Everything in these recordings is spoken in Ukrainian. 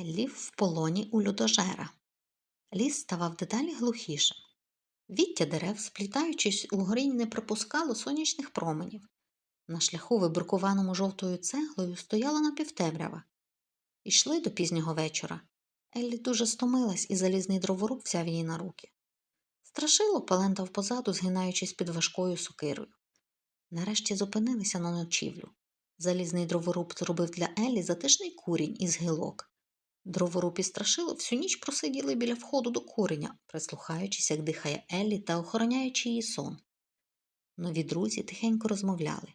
Еллі в полоні у людожера. Ліс ставав дедалі глухішим. Віття дерев, сплітаючись угорі, не пропускало сонячних променів. На шляху, вибрукованому жовтою цеглою, стояла напівтемрява. Ішли до пізнього вечора. Еллі дуже стомилась, і залізний дроворуб взяв її на руки. Страшило палентав позаду, згинаючись під важкою сокирою. Нарешті зупинилися на ночівлю. Залізний дроворуб зробив для Еллі затишний курінь із гілок. Дроворуб і страшило всю ніч просиділи біля входу до куреня, прислухаючись, як дихає Еллі та охороняючи її сон. Нові друзі тихенько розмовляли.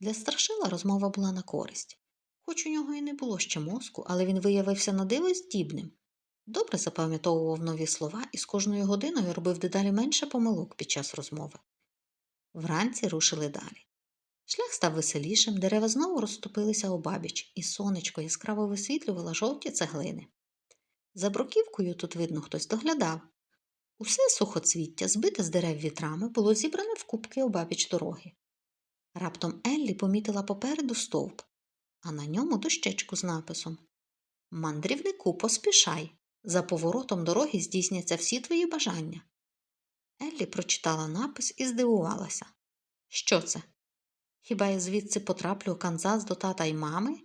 Для страшила розмова була на користь. Хоч у нього і не було ще мозку, але він виявився на диво здібним. Добре запам'ятовував нові слова і з кожною годиною робив дедалі менше помилок під час розмови. Вранці рушили далі. Шлях став веселішим, дерева знову розступилися обабіч, і сонечко яскраво висвітлювало жовті цеглини. За бруківкою тут, видно, хтось доглядав. Усе сухоцвіття, збите з дерев вітрами, було зібране в кубки обабіч дороги. Раптом Еллі помітила попереду стовп, а на ньому дощечку з написом Мандрівнику, поспішай. За поворотом дороги здійсняться всі твої бажання. Еллі прочитала напис і здивувалася. Що це? Хіба я звідси потраплю у Канзас до тата й мами?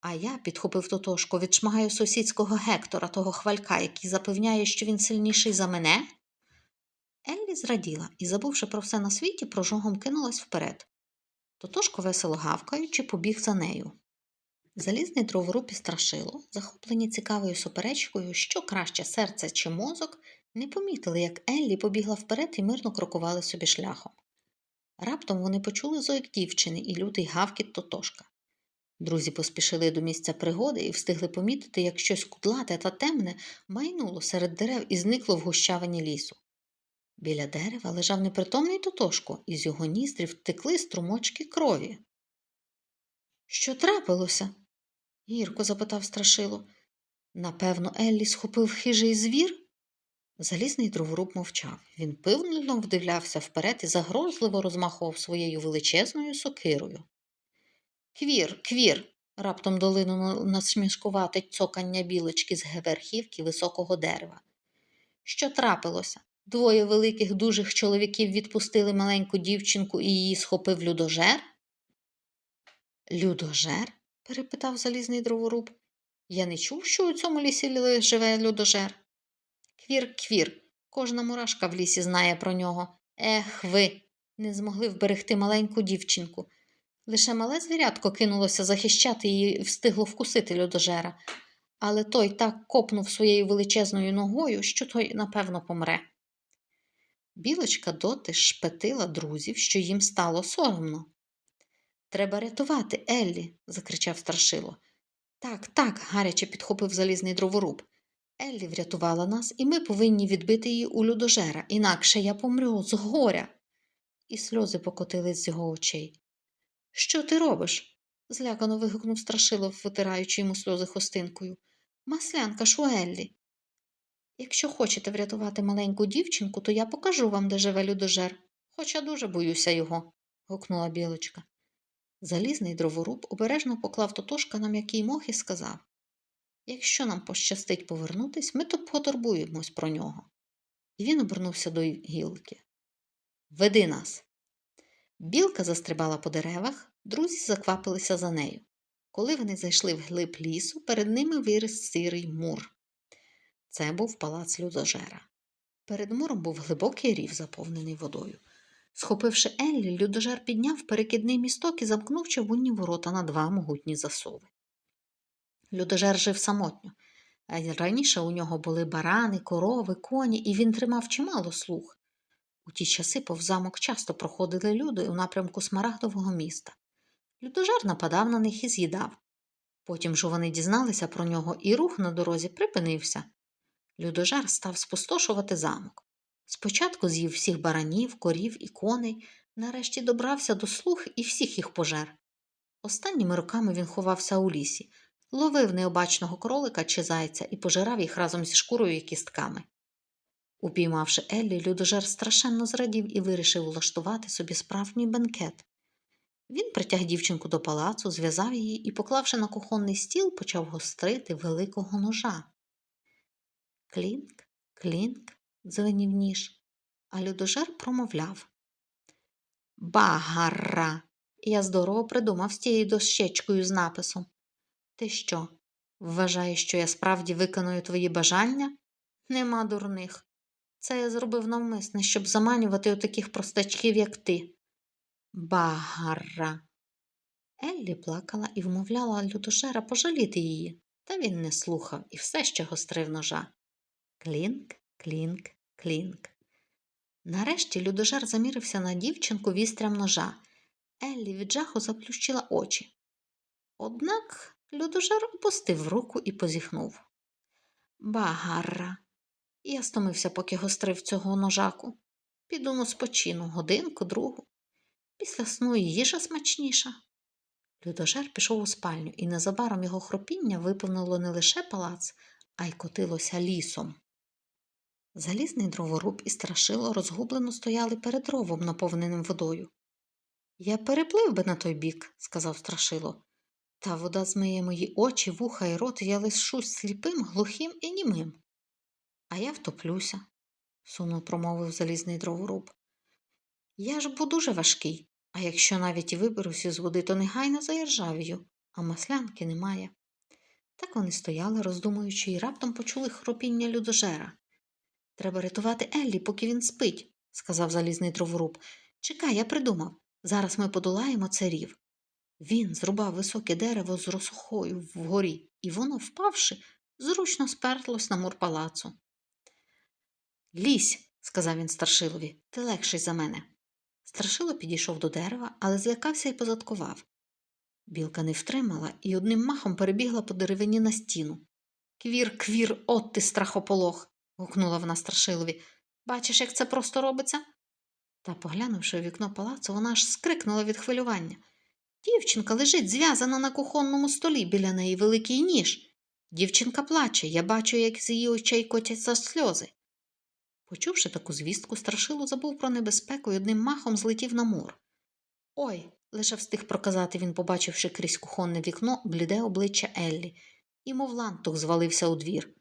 А я, підхопив тотошко, відшмагаю сусідського Гектора, того хвалька, який запевняє, що він сильніший за мене. Еллі зраділа і, забувши про все на світі, прожогом кинулась вперед. Тотошко, весело гавкаючи, побіг за нею. Залізний дроворуб страшило, захоплені цікавою суперечкою, що краще серце чи мозок, не помітили, як Еллі побігла вперед і мирно крокували собі шляхом. Раптом вони почули зойк дівчини і лютий гавкіт тотошка. Друзі поспішили до місця пригоди і встигли помітити, як щось кудлате та темне майнуло серед дерев і зникло в гущавині лісу. Біля дерева лежав непритомний тотошко, і з його ніздрів текли струмочки крові. Що трапилося? гірко запитав страшило. Напевно, Еллі схопив хижий звір? Залізний дроворуб мовчав. Він пивно вдивлявся вперед і загрозливо розмахував своєю величезною сокирою. Квір, квір. раптом долинуло насмішкувате цокання білочки з верхівки високого дерева. Що трапилося? Двоє великих дужих чоловіків відпустили маленьку дівчинку і її схопив людожер? Людожер? перепитав залізний дроворуб. Я не чув, що у цьому лісі живе людожер. Квір, квір, кожна мурашка в лісі знає про нього. Ех ви, не змогли вберегти маленьку дівчинку. Лише мале звірятко кинулося захищати її і встигло вкусити людожера, але той так копнув своєю величезною ногою, що той, напевно, помре. Білочка доти шпетила друзів, що їм стало соромно. Треба рятувати, Еллі, закричав страшило. Так, так, гаряче підхопив залізний дроворуб. Еллі врятувала нас, і ми повинні відбити її у людожера, інакше я помру з горя. І сльози покотились з його очей. Що ти робиш? злякано вигукнув страшило, витираючи йому сльози хостинкою. Маслянка ж у Еллі. Якщо хочете врятувати маленьку дівчинку, то я покажу вам, де живе людожер, хоча дуже боюся його, гукнула білочка. Залізний дроворуб обережно поклав тотошка на м'який мох і сказав Якщо нам пощастить повернутись, ми то потурбуємось про нього. І він обернувся до гілки. Веди нас. Білка застрибала по деревах, друзі заквапилися за нею. Коли вони зайшли в глиб лісу, перед ними виріс сірий мур. Це був палац людожера. Перед муром був глибокий рів, заповнений водою. Схопивши Еллі, людожер підняв перекидний місток і замкнув човунні ворота на два могутні засови. Людожер жив самотньо, раніше у нього були барани, корови, коні, і він тримав чимало слуг. У ті часи повз замок часто проходили люди у напрямку Смарагдового міста. Людожер нападав на них і з'їдав. Потім ж вони дізналися про нього, і рух на дорозі припинився. Людожер став спустошувати замок. Спочатку з'їв всіх баранів, корів і коней, нарешті добрався до слуг і всіх їх пожер. Останніми роками він ховався у лісі, ловив необачного кролика чи зайця і пожирав їх разом зі шкурою і кістками. Упіймавши Еллі, людожер страшенно зрадів і вирішив влаштувати собі справжній бенкет. Він притяг дівчинку до палацу, зв'язав її і, поклавши на кухонний стіл, почав гострити великого ножа. Клінк, клінк, дзвенів ніж, а людожер промовляв. Багара. Я здорово придумав з тією дощечкою з написом. Ти що, вважаєш, що я справді виконую твої бажання? Нема дурних. Це я зробив навмисне, щоб заманювати отаких простачків, як ти. Багара. Еллі плакала і вмовляла Людошера пожаліти її, та він не слухав і все ще гострив ножа. Клінк, клінк, клінк. Нарешті Людожер замірився на дівчинку вістрям ножа. Еллі від жаху заплющила очі. Однак Людожер опустив руку і позіхнув. Багара. Я стомився, поки гострив цього ножаку. Піду на спочину годинку, другу. Після сну їжа смачніша. Людожер пішов у спальню, і незабаром його хропіння виповнило не лише палац, а й котилося лісом. Залізний дроворуб і страшило розгублено стояли перед ровом, наповненим водою. Я переплив би на той бік, сказав страшило. Та вода змиє мої очі, вуха і рот, я лишусь сліпим, глухим і німим. А я втоплюся, сумно промовив залізний дроворуб. Я ж буду дуже важкий, а якщо навіть і виберусь із води, то негайно заіржавію, а маслянки немає. Так вони стояли, роздумуючи, і раптом почули хропіння людожера. Треба рятувати Еллі, поки він спить, сказав залізний дроворуб. Чекай, я придумав. Зараз ми подолаємо царів. Він зрубав високе дерево з росохою вгорі, і воно, впавши, зручно сперлось на мур палацу. Лізь, сказав він старшилові, ти легший за мене. Старшило підійшов до дерева, але злякався і позадкував. Білка не втримала і одним махом перебігла по деревині на стіну. Квір, квір, от ти страхополох. гукнула вона страшилові. Бачиш, як це просто робиться? Та, поглянувши у вікно палацу, вона аж скрикнула від хвилювання. Дівчинка лежить зв'язана на кухонному столі біля неї великий ніж. Дівчинка плаче, я бачу, як з її очей котяться сльози. Почувши таку звістку, страшило забув про небезпеку і одним махом злетів на мур. Ой, лише встиг проказати він, побачивши крізь кухонне вікно бліде обличчя Еллі, і, мов лантух, звалився у двір.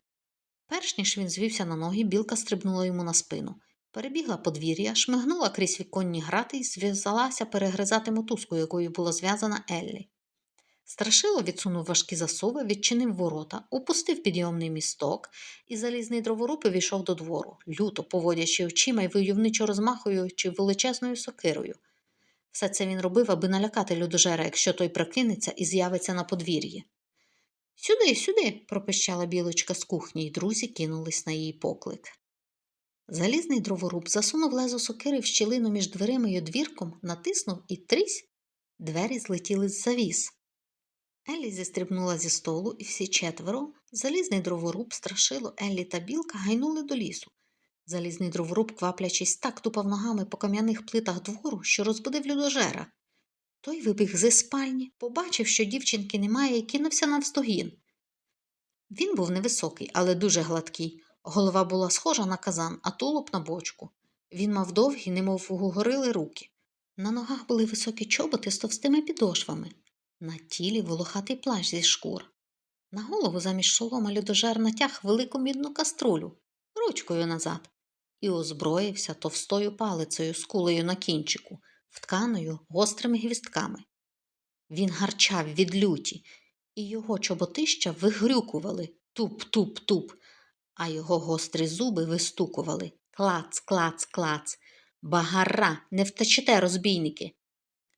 Перш ніж він звівся на ноги, білка стрибнула йому на спину, перебігла подвір'я, шмигнула крізь віконні грати і зв'язалася перегризати мотузку, якою була зв'язана Еллі. Страшило відсунув важкі засуви, відчинив ворота, опустив підйомний місток і залізний дроворуб війшов до двору, люто поводячи очима й войовничо розмахуючи величезною сокирою. Все це він робив, аби налякати людожера, якщо той прокинеться і з'явиться на подвір'ї. Сюди, сюди, пропищала білочка з кухні, й друзі кинулись на її поклик. Залізний дроворуб засунув лезо сокири в щілину між дверима й одвірком, натиснув і трісь. Двері злетіли з завіс. Еллі зістрибнула зі столу, і всі четверо, залізний дроворуб, страшило, Еллі та білка гайнули до лісу. Залізний дроворуб, кваплячись, так тупав ногами по кам'яних плитах двору, що розбудив людожера. Той вибіг зі спальні, побачив, що дівчинки немає, і кинувся навздогін. Він був невисокий, але дуже гладкий. Голова була схожа на казан, а тулуб на бочку. Він мав довгі, немов угорили руки. На ногах були високі чоботи з товстими підошвами, на тілі волохатий плащ зі шкур. На голову замість шолома людожер натяг велику мідну каструлю ручкою назад і озброївся товстою палицею з кулею на кінчику, втканою гострими гвістками. Він гарчав від люті, і його чоботища вигрюкували туп-туп-туп, а його гострі зуби вистукували клац, клац, клац. Багара, не втечете, розбійники.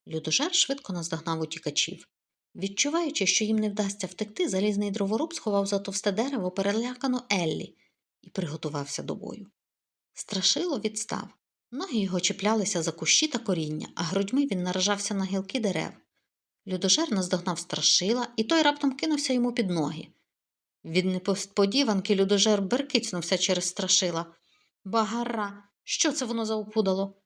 Людожер швидко наздогнав утікачів. Відчуваючи, що їм не вдасться втекти, залізний дроворуб сховав за товсте дерево перелякану Еллі і приготувався до бою. Страшило відстав. Ноги його чіплялися за кущі та коріння, а грудьми він наражався на гілки дерев. Людожер наздогнав страшила, і той раптом кинувся йому під ноги. Від неподіванки людожер беркицнувся через страшила. Багара, що це воно заопудало?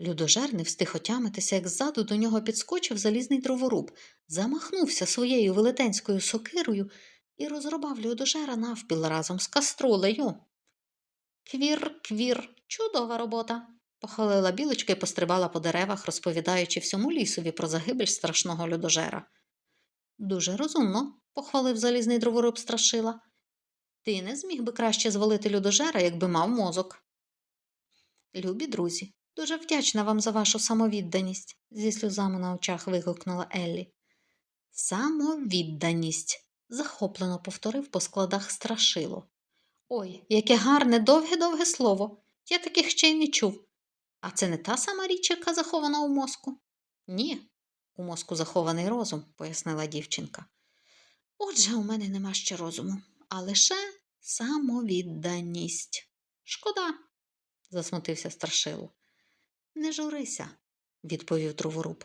Людожер не встиг отямитися, як ззаду до нього підскочив залізний дроворуб, замахнувся своєю велетенською сокирою і розрубав людожера навпіл разом з каструлею. Квір, квір, чудова робота, похвалила білочка і пострибала по деревах, розповідаючи всьому лісові про загибель страшного людожера. Дуже розумно, похвалив залізний дроворуб страшила. Ти не зміг би краще звалити людожера, якби мав мозок. Любі друзі, дуже вдячна вам за вашу самовідданість, зі сльозами на очах вигукнула Еллі. Самовідданість, захоплено повторив по складах страшило. Ой, яке гарне, довге-довге слово. Я таких ще й не чув. А це не та сама річ, яка захована у мозку? Ні, у мозку захований розум, пояснила дівчинка. Отже, у мене нема ще розуму, а лише самовідданість. Шкода, засмутився страшило. Не журися, відповів дроворуб.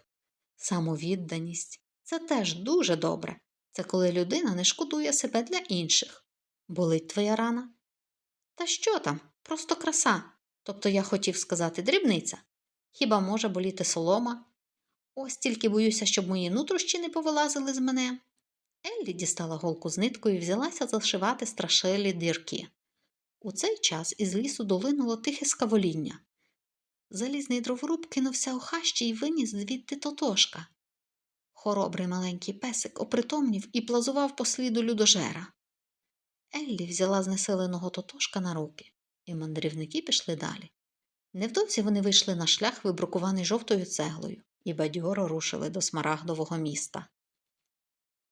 Самовідданість це теж дуже добре. Це коли людина не шкодує себе для інших. Болить твоя рана? Та що там? Просто краса. Тобто я хотів сказати дрібниця. Хіба може боліти солома? Ось тільки боюся, щоб мої нутрощі не повилазили з мене. Еллі дістала голку з ниткою і взялася зашивати страшилі дірки. У цей час із лісу долинуло тихе скавоління. Залізний дроворуб кинувся у хащі і виніс звідти тотошка. Хоробрий маленький песик опритомнів і плазував по сліду людожера. Еллі взяла знеселеного тотошка на руки, і мандрівники пішли далі. Невдовзі вони вийшли на шлях, вибрукуваний жовтою цеглою, і бадьоро рушили до смарагдового міста.